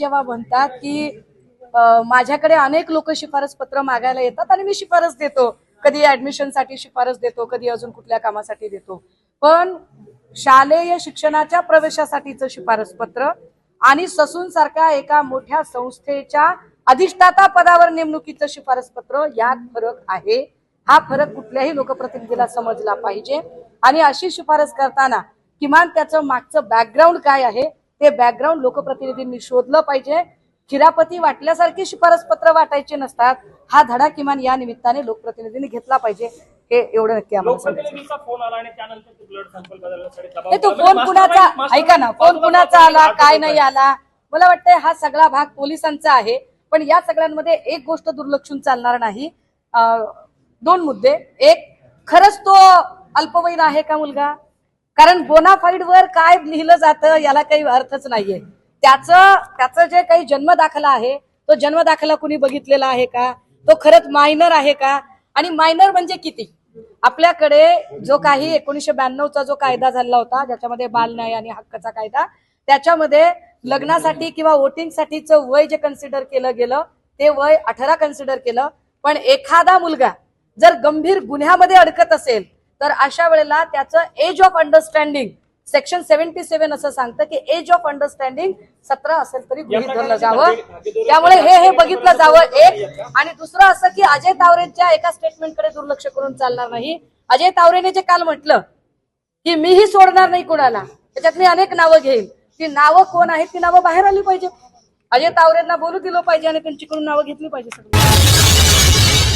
जेव्हा म्हणतात की माझ्याकडे अनेक लोक शिफारस पत्र मागायला येतात आणि मी शिफारस देतो. कधी ऍडमिशनसाठी शिफारस देतो कधी अजून कुठल्या कामासाठी देतो. पण शालेय शिक्षणाच्या प्रवेशासाठीचं शिफारस पत्र आणि ससून सारख्या एका मोठ्या संस्थेच्या अधिष्ठाता पदावर नेमणुकीचं शिफारस पत्र यात फरक आहे. हा फरक कुठल्याही लोकप्रतिनिधीला समजला पाहिजे. आणि अशी शिफारस करताना किमान त्याचं मागचं बॅकग्राऊंड काय आहे ते बॅकग्राऊंड लोकप्रतिनिधींनी शोधलं पाहिजे. खिरापती वाटल्यासारखी शिफारस पत्र वाटायचे नसतात. हा धडा किमान या निमित्ताने लोकप्रतिनिधींनी घेतला पाहिजे हे एवढं नक्की आम्हाला ते. फोन कुणाचा ऐका ना फोन कुणाचा आला काय. नाही आला. मला वाटतंय हा सगळा भाग पोलिसांचा आहे पण या सगळ्यांमध्ये एक गोष्ट दुर्लक्षून चालणार नाही. दोन मुद्दे. एक खरंच तो अल्पवयीन आहे का मुलगा? कारण बोनाफाईड वर काय लिहिलं जातं याला काही अर्थच नाहीये. त्याचं त्याचं जे काही जन्म दाखला आहे तो जन्म दाखला कुणी बघितलेला आहे का? तो खरंच मायनर आहे का? आणि मायनर म्हणजे किती? आपल्याकडे जो काही एकोणीशे ब्याण्णवचा जो कायदा झाला होता ज्याच्यामध्ये बाल न्याय आणि हक्काचा कायदा त्याच्यामध्ये लग्नासाठी किंवा वोटिंगसाठीचं वय जे कन्सिडर केलं गेलं ते वय अठरा कन्सिडर केलं. पण एखादा मुलगा जर गंभीर गुन्ह्यामध्ये अडकत असेल तर अशा वेळेला त्याचं age of understanding section seventy seven असं सांगतं की एज ऑफ अंडरस्टँडिंग सतरा असेल तरी गृहीत धरलं जावं. त्यामुळे हे हे बघितलं जावं एक. आणि दुसरं असं की अजय तावरेच्या एका स्टेटमेंटकडे दुर्लक्ष करून चालणार नाही. अजय तावरेने जे काल म्हटलं की मीही सोडणार नाही कोणाला त्याच्यात मी अनेक नावं घेईन. ती नावं कोण आहेत? ती नावं बाहेर आली पाहिजे. अजय तावरेंना बोलू दिलं पाहिजे आणि त्यांच्याकडून नावं घेतली पाहिजे सगळी.